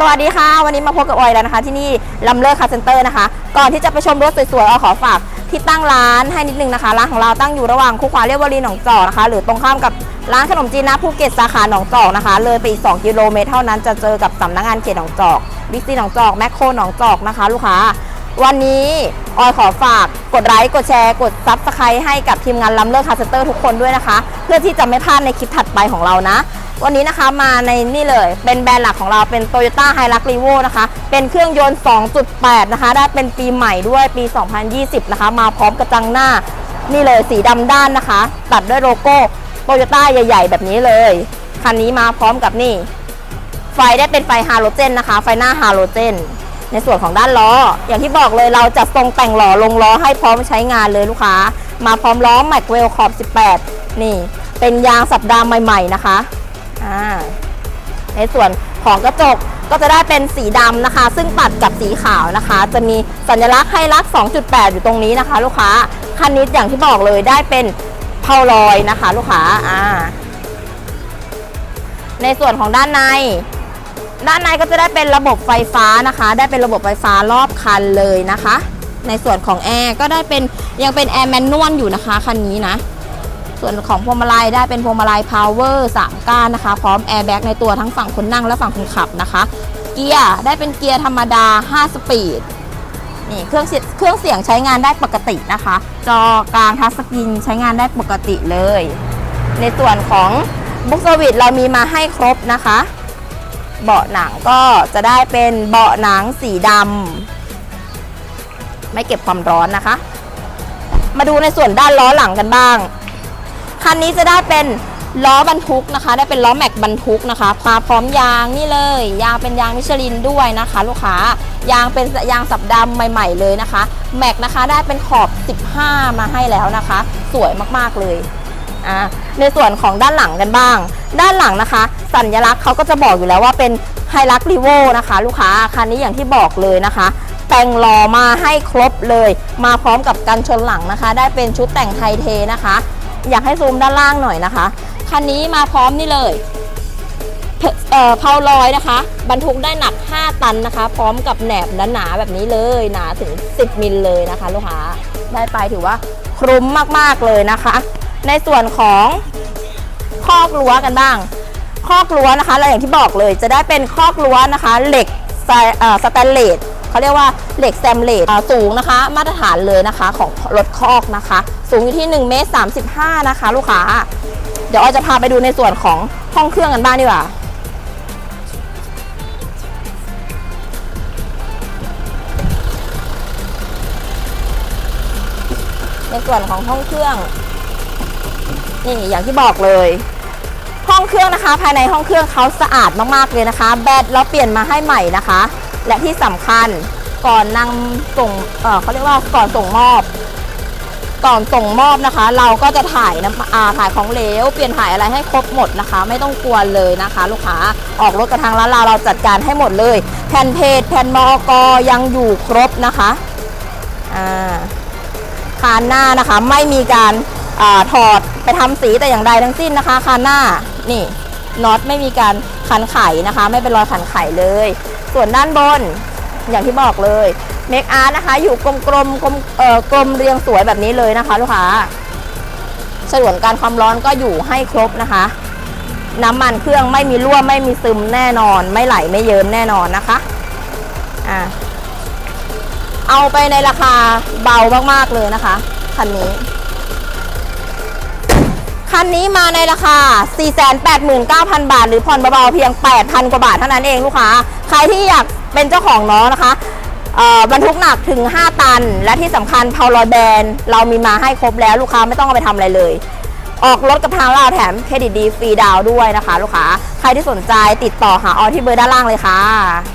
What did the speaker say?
สวัสดีค่ะวันนี้มาพบกับออยแล้วนะคะ ที่นี่ลำเลิศคาร์เซ็นเตอร์นะคะ ก่อนที่จะไปชมรถสวยๆออยขอฝากที่ตั้งร้านให้นิดนึงนะคะร้านของเราตั้งอยู่ระหว่างคู่ขวาเรียบวรีหนองจอกนะคะ หรือตรงข้ามกับร้านขนมจีนนะภูเก็ตสาขาหนองจอกนะคะ เลยไปอีก 2 กิโลเมตรเท่านั้นจะเจอกับสำนักงานเขตหนองจอกบิ๊กซีหนองจอกแมคโครหนองจอกนะคะ ลูกค้า วันนี้ออยขอฝากกดไลค์กดแชร์ กดซับสไครต์ให้กับทีมงานลำเลิศคาร์เซนเตอร์ทุกคนด้วยนะคะ เพื่อที่จะไม่พลาดในคลิปถัดไปของเรานะ วันนี้นะคะมาในนี่เลยเป็นแบรนด์หลักของเราเป็น Toyota h i l u x r e v o นะคะ เป็นเครื่องยนต์ 2.8 นะคะ ได้เป็นปีใหม่ด้วยปี 2020 นะคะ มาพร้อมกระจังหน้า นี่เลยสีดำด้านนะคะ ตัดด้วยโลโก้ Toyota ใหญ่ ๆ แบบนี้เลย คันนี้มาพร้อมกับนี่ ไฟได้เป็นไฟฮาโลเจนนะคะ ไฟหน้าฮาโลเจนในส่วนของด้านล้อ อย่างที่บอกเลยเราจะทรงแต่งหล่อลงล้อให้พร้อมใช้งานเลยลูกค้า มาพร้อมล้อแม็กเวลขอบ 18 นี่ เป็นยางสัปดาห์ใหม่ ๆ นะคะ อ่าในส่วนของกระจกก็จะได้เป็นสีดำนะคะ ซึ่งตัดกับสีขาวนะคะ จะมีสัญลักษณ์ให้ลักษณ์2.8 อยู่ตรงนี้นะคะ ลูกค้าคันนี้อย่างที่บอกเลยได้เป็นเพาลอยนะคะ ลูกค้าอ่าในส่วนของด้านใน ด้านในก็จะได้เป็นระบบไฟฟ้านะคะ ได้เป็นระบบไฟฟ้ารอบคันเลยนะคะ ในส่วนของแอร์ก็ได้เป็นยังเป็นแอร์แมนนวลอยู่นะคะคันนี้นะ ส่วนของพวงมาลัยได้เป็นพวงมาลัยพาวเวอร์3ก้านนะคะ พร้อมแอร์แบ็กในตัวทั้งฝั่งคนนั่งและฝั่งคนขับนะคะ เกียร์ได้เป็นเกียร์ธรรมดา 5 สปีดนี่เครื่องเสียเครื่องเสียงใช้งานได้ปกตินะคะ จอกลางทัชสกรีนใช้งานได้ปกติเลย ในส่วนของบุ๊กสวิตเรามีมาให้ครบนะคะ เบาะหนังก็จะได้เป็นเบาะหนังสีดำไม่เก็บความร้อนนะคะ มาดูในส่วนด้านล้อหลังกันบ้าง คันนี้จะได้เป็นล้อบรรทุกนะคะ ได้เป็นล้อแม็กบรรทุกนะคะพาพร้อมยางนี่เลย ยางเป็นยางมิชลินด้วยนะคะ ลูกค้ายางเป็นยางสับดำใหม่ ๆ เลยนะคะ แม็กนะคะได้เป็นขอบ 15 มาให้แล้วนะคะ สวยมากๆเลยอ่าในส่วนของด้านหลังกันบ้าง ด้านหลังนะคะ สัญลักษณ์เขาก็จะบอกอยู่แล้วว่าเป็นไฮรักรีโวนะคะ ลูกค้าคันนี้อย่างที่บอกเลยนะคะแต่งหล้อมาให้ครบเลย มาพร้อมกับกันชนหลังนะคะ ได้เป็นชุดแต่งไทยเทนะคะ อยากให้ซูมด้านล่างหน่อยนะคะ คันนี้มาพร้อมนี่เลยเอ่อเพาลอยนะคะ บรรทุกได้หนัก 5 ตันนะคะ พร้อมกับแหนบหนาๆแบบนี้เลยหนาถึง 10 มิลเลยนะคะ ลูกค้าได้ไปถือว่าคลุ้มมากๆเลยนะคะ ในส่วนของคอกรั้วกันบ้าง คอกรั้วนะคะเราอย่างที่บอกเลยจะได้เป็นคอกรั้วนะคะ เหล็กสแตนเลส เขาเรียกว่าเหล็กแซมเลสสูงนะคะ มาตรฐานเลยนะคะของรถคอกนะคะ สูงอยู่ที่1เมตร35 นะคะ ลูกค้า เดี๋ยวออจะพาไปดูในส่วนของห้องเครื่องกันบ้างดีกว่าในส่วนของห้องเครื่อง นี่อย่างที่บอกเลย ห้องเครื่องนะคะ ภายในห้องเครื่องเขาสะอาดมากๆเลยนะคะ แบตเราเปลี่ยนมาให้ใหม่นะคะ และที่สำคัญก่อนนำส่งเเขาเรียกว่าก่อนส่งมอบ ก่อนส่งมอบนะคะ เราก็จะถ่ายน้ำอาถ่ายของเหลว เปลี่ยนถ่ายอะไรให้ครบหมดนะคะ ไม่ต้องกลัวเลยนะคะ ลูกค้าออกรถกับทางร้านเราเราจัดการให้หมดเลย แผ่นเพจแผ่นมอกยังอยู่ครบนะคะอ่าคานหน้านะคะไม่มีการอถอดไปทำสีแต่อย่างใดทั้งสิ้นนะคะคานหน้านี่ น็อตไม่มีการขันไขนะคะ ไม่เป็นรอยขันไขเลย ส่วนด้านบนอย่างที่บอกเลยเมคอาร์นะคะ อยู่กลมๆกลมกลมเอ่อกลมเรียงสวยแบบนี้เลยนะคะ ลูกค้าฉนวนการความร้อนก็อยู่ให้ครบนะคะ น้ำมันเครื่องไม่มีรั่วไม่มีซึมแน่นอน ไม่ไหลไม่เยิ้มแน่นอนนะคะอ่าเอาไปในราคาเบามากๆเลยนะคะคันนี้ คันนี้มาในราคา 489,000 บาท หรือผ่อนเบาๆเพียง 8,000 กว่าบาทเท่านั้นเองลูกค้า ใครที่อยากเป็นเจ้าของน้องนะคะเอ่อบรรทุกหนักถึง 5 ตัน และที่สำคัญเพาลอยแบนเรามีมาให้ครบแล้วลูกค้าไม่ต้องเอาไปทำอะไรเลย ออกรถกับทางเราแถมเครดิตดีฟรีดาวด้วยนะคะ ลูกค้า ใครที่สนใจติดต่อหาออที่เบอร์ด้านล่างเลยค่ะ